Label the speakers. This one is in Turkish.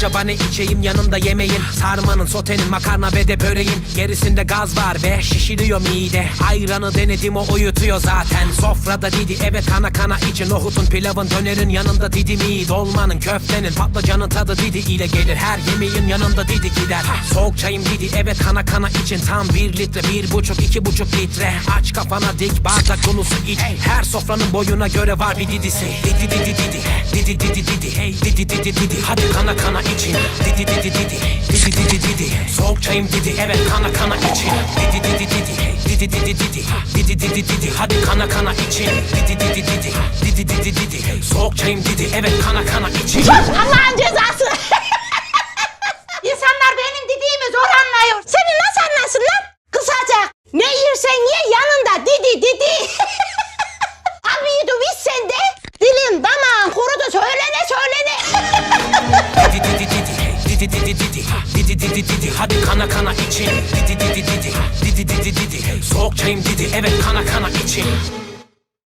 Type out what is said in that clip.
Speaker 1: Acaba ne içeyim yanında yemeğin? Sarmanın sotenin makarna ve de böreğin. Gerisinde gaz var ve şişiriyor mide. Ayranı denedim o uyutuyor zaten. Sofrada didi evet kana kana için. Nohutun pilavın dönerin yanında didi mi Dolmanın köftenin patlıcanın tadı didi. İle gelir Her yemeğin yanında didi gider. Soğuk çayım didi evet kana kana için. Tam bir litre bir buçuk iki buçuk litre. Aç kafana dik bardak dolusu iç. Her sofranın boyuna göre var bir didisi. Didi didi didi Didi. Didi didi hey didi didi didi. Hadi kana kana için. Didi didi didi. Didi didi didi Soğuk çayım didi. Evet kana kana için. Didi didi didi Didi. Didi didi Didi didi. Didi Hadi kana kana için. Didi didi didi Didi. Didi didi Soğuk çayım didi. Evet kana kana için.
Speaker 2: Allah'ın cezası. Didi Didi
Speaker 1: didi didi. Didi didi Hadi kana kana için. Didi didi. Didi Didi didi didi. Soğuk çayım didi. Evet kana kana için